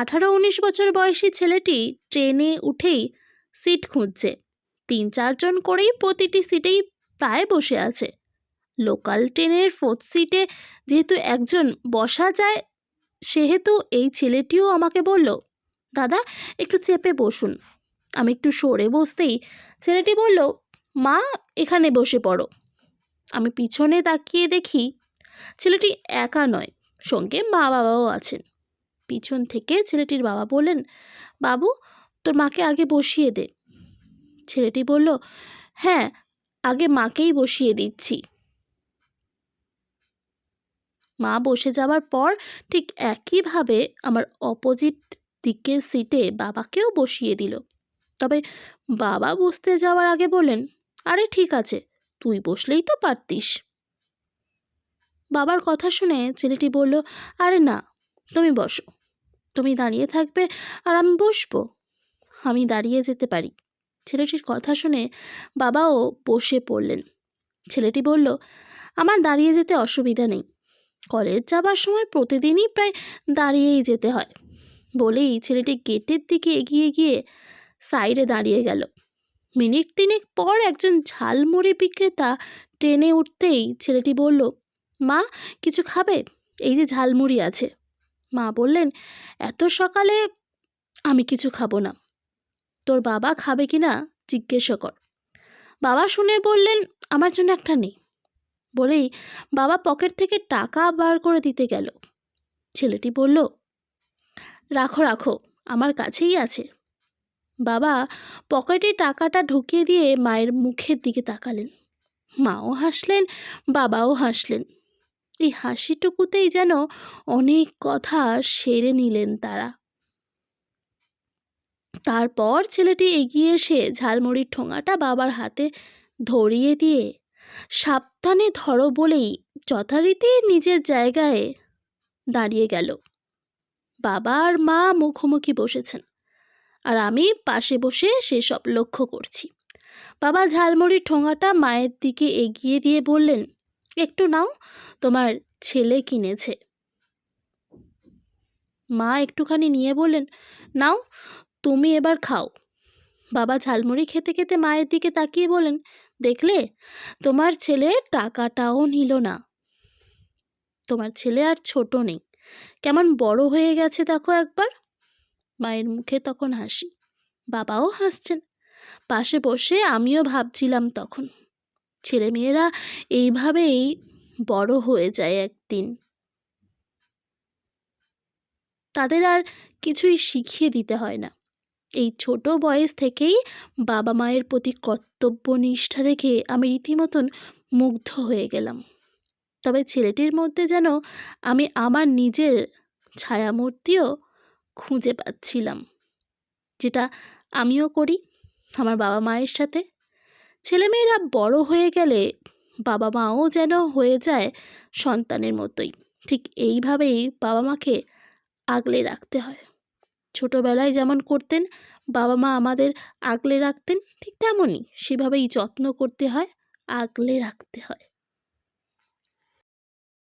আঠারো উনিশ বছর বয়সী ছেলেটি ট্রেনে উঠেই সিট খুঁজছে। তিন চারজন করেই প্রতিটি সিটেই প্রায় বসে আছে। লোকাল ট্রেনের ফোর্থ সিটে যেহেতু একজন বসা যায়, সেহেতু এই ছেলেটিও আমাকে বলল, দাদা, একটু চেপে বসুন। আমি একটু সরে বসতেই ছেলেটি বলল, মা, এখানে বসে পড়ো। আমি পিছনে তাকিয়ে দেখি ছেলেটি একা নয়, সঙ্গে মা বাবাও আছেন। পিছন থেকে ছেলেটির বাবা বললেন, বাবু, তোর মাকে আগে বসিয়ে দে। ছেলেটি বলল হ্যাঁ আগে মাকেই বসিয়ে দিচ্ছি। মা বসে যাওয়ার পর ঠিক একইভাবে আমার অপোজিট দিকের সিটে বাবাকেও বসিয়ে দিল। তবে বাবা বসতে যাওয়ার আগে বললেন, আরে ঠিক আছে, তুই বসলেই তো পারতিস। বাবার কথা শুনে ছেলেটি বলল, আরে না তুমি বসো। তুমি দাঁড়িয়ে থাকবে আর আমি বসবো। আমি দাঁড়িয়ে যেতে পারি। ছেলেটির কথা শুনে বাবাও বসে পড়লেন। ছেলেটি বলল, আমার দাঁড়িয়ে যেতে অসুবিধা নেই। কলেজ যাবার সময় প্রতিদিনই প্রায় দাঁড়িয়েই যেতে হয়। বলেই ছেলেটি গেটের দিকে এগিয়ে গিয়ে সাইডে দাঁড়িয়ে গেল। মিনিট তিনেক পর একজন ঝালমুড়ি বিক্রেতা ট্রেনে উঠতেই ছেলেটি বলল, মা, কিছু খাবে? এই যে ঝালমুড়ি আছে। মা বললেন, এত সকালে আমি কিছু খাব না। তোর বাবা খাবে কি না জিজ্ঞেস কর। বাবা শুনে বললেন, আমার জন্য একটা নেই। বলেই বাবা পকেট থেকে টাকা বার করে দিতে গেল। ছেলেটি বলল, রাখো রাখো, আমার কাছেই আছে। বাবা পকেটে টাকাটা ঢুকিয়ে দিয়ে মায়ের মুখের দিকে তাকালেন। মাও হাসলেন, বাবাও হাসলেন। এই হাসিটুকুতেই যেন অনেক কথা সেরে নিলেন তারা। তারপর ছেলেটি এগিয়ে এসে ঝালমুড়ির ঠোঙাটা বাবার হাতে ধরিয়ে দিয়ে, সাবধানে ধরো বলেই যথারীতি নিজের জায়গায় দাঁড়িয়ে গেল। বাবা আর মা মুখোমুখি বসেছেন আর আমি পাশে বসে সেসব লক্ষ্য করছি। বাবা ঝালমুড়ির ঠোঙাটা মায়ের দিকে এগিয়ে দিয়ে বললেন একটু নাও, তোমার ছেলে কিনেছে। মা একটুখানি নিয়ে বললেন, নাও, তুমি এবার খাও। বাবা ঝালমুড়ি খেতে খেতে মায়ের দিকে তাকিয়ে বলেন দেখলে, তোমার ছেলে টাকাটাও নিল না। তোমার ছেলে আর ছোট নেই। কেমন বড় হয়ে গেছে দেখো একবার। মায়ের মুখে তখন হাসি। বাবাও হাসছেন। পাশে বসে আমিও ভাবছিলাম তখন। ছেলেমেয়েরা এইভাবেই বড় হয়ে যায় একদিন। তাদের আর কিছুই শিখিয়ে দিতে হয় না। এই ছোট বয়স থেকেই বাবা মায়ের প্রতি কর্তব্য নিষ্ঠা দেখে আমি রীতিমতন মুগ্ধ হয়ে গেলাম। তবে ছেলেটির মধ্যে যেন আমি আমার নিজের ছায়ামূর্তিও খুঁজে পাচ্ছিলাম, যেটা আমিও করি আমার বাবা মায়ের সাথে। ছেলেমেয়েরা বড় হয়ে গেলে বাবা মাও যেন হয়ে যায় সন্তানের মতোই। ঠিক এইভাবেই বাবা মাকে আগলে রাখতে হয়। ছোটোবেলায় যেমন করতেন বাবা মা আমাদের আগলে রাখতেন, ঠিক তেমনই সেভাবেই যত্ন করতে হয়, আগলে রাখতে হয়।